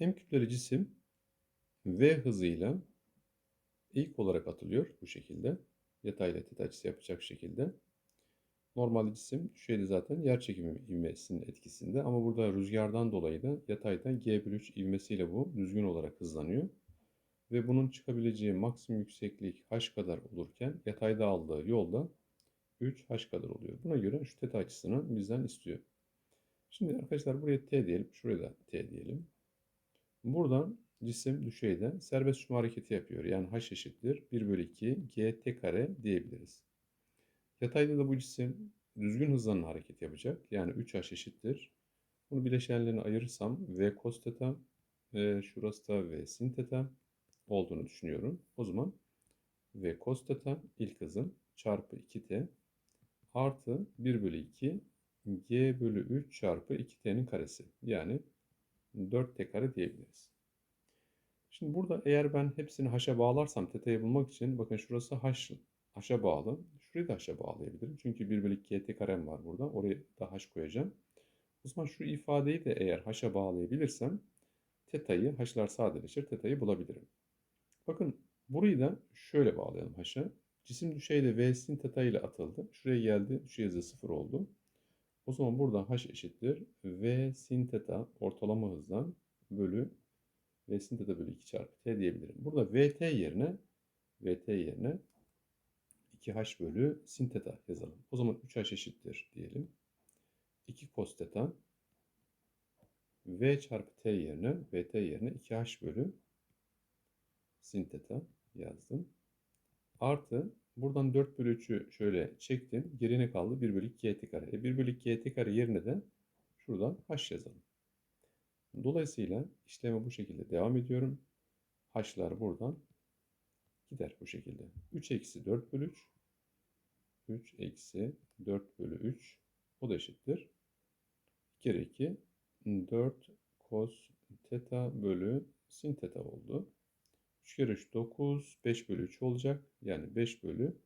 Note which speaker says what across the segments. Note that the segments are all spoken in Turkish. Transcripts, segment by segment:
Speaker 1: M kütleli cisim V hızıyla ilk olarak atılıyor bu şekilde. Yatay ile tepe açısı yapacak şekilde. Normalde cisim şeyde zaten yer çekimi ivmesinin etkisinde ama burada rüzgardan dolayı da yatayda G bölü 3 ivmesiyle bu düzgün olarak hızlanıyor. Ve bunun çıkabileceği maksimum yükseklik h kadar olurken yatayda aldığı yolda 3 h kadar oluyor. Buna göre şu teta açısını bizden istiyor. Şimdi arkadaşlar buraya t diyelim, şuraya da t diyelim. Buradan cisim düşeyde serbest uçma hareketi yapıyor. Yani h eşittir 1 bölü 2 gt kare diyebiliriz. Yatayda da bu cisim düzgün hızlanma hareket yapacak. Yani 3h eşittir. Bunu bileşenlerini ayırırsam v cos theta, e, şurası da v sin theta olduğunu düşünüyorum. O zaman v cos theta ilk hızım çarpı 2t artı 1 bölü 2 g bölü 3 çarpı 2t'nin karesi. Yani 4t kare diyebiliriz. Şimdi burada eğer ben hepsini h'a bağlarsam teta'yı bulmak için bakın şurası h, h'a bağlı. Şurayı da h'a bağlayabilirim. Çünkü 1 bölü 2 t karem var burada. Oraya da h koyacağım. O zaman şu ifadeyi de eğer h'a bağlayabilirsem teta'yı h'lar sadeleşir. Teta'yı bulabilirim. Bakın burayı da şöyle bağlayalım h'a. Cisim düşeyle v sin teta ile atıldı. Şuraya geldi. Düşey hızı 0 oldu. O zaman burada h eşittir. v sin teta ortalama hızdan bölü v sin teta bölü 2 çarpı t diyebilirim. Burada vt yerine vt yerine 2h bölü sin teta yazalım. O zaman 3h eşittir diyelim. 2 cos teta v çarpı t yerine vt yerine 2h bölü sin teta yazdım. Artı buradan 4 bölü 3'ü şöyle çektim. Gerine kaldı 1 bölü 2 gt kare. E 1 bölü 2 gt kare yerine de şuradan h yazalım. Dolayısıyla işleme bu şekilde devam ediyorum. H'lar buradan gider bu şekilde. 3 eksi 4 bölü 3. 3 eksi 4 bölü 3. O da eşittir. 2 kere 2 4 cos teta bölü sin teta oldu. 3 kere 3 9. 5 bölü 3 olacak. Yani 5 bölü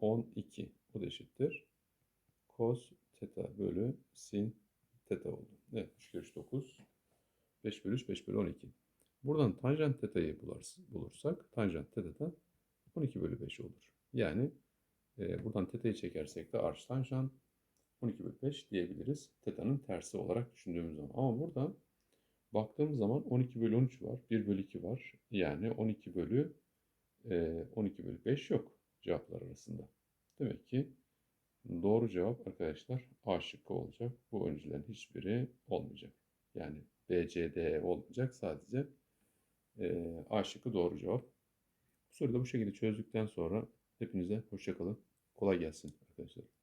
Speaker 1: 12. O da eşittir. Cos teta bölü sin teta oldu. Evet 3 kere 3 9. 5 bölü 3 5 bölü 12. Buradan tanjant teta'yı bulursak tanjant teta da 12 bölü 5 olur. Yani e, buradan teta'yı çekersek de arş tanjant 12 bölü 5 diyebiliriz. Teta'nın tersi olarak düşündüğümüz zaman. Ama burada baktığımız zaman 12 bölü 13 var. 1 bölü 2 var. Yani 12 bölü e, 12 bölü 5 yok cevaplar arasında. Demek ki doğru cevap arkadaşlar A şıkkı olacak. Bu öncülerin hiçbiri olmayacak. Yani B, C, D E olmayacak. Sadece e, A şıkkı doğru cevap. Bu soruyu da bu şekilde çözdükten sonra hepinize hoşçakalın. Kolay gelsin arkadaşlar.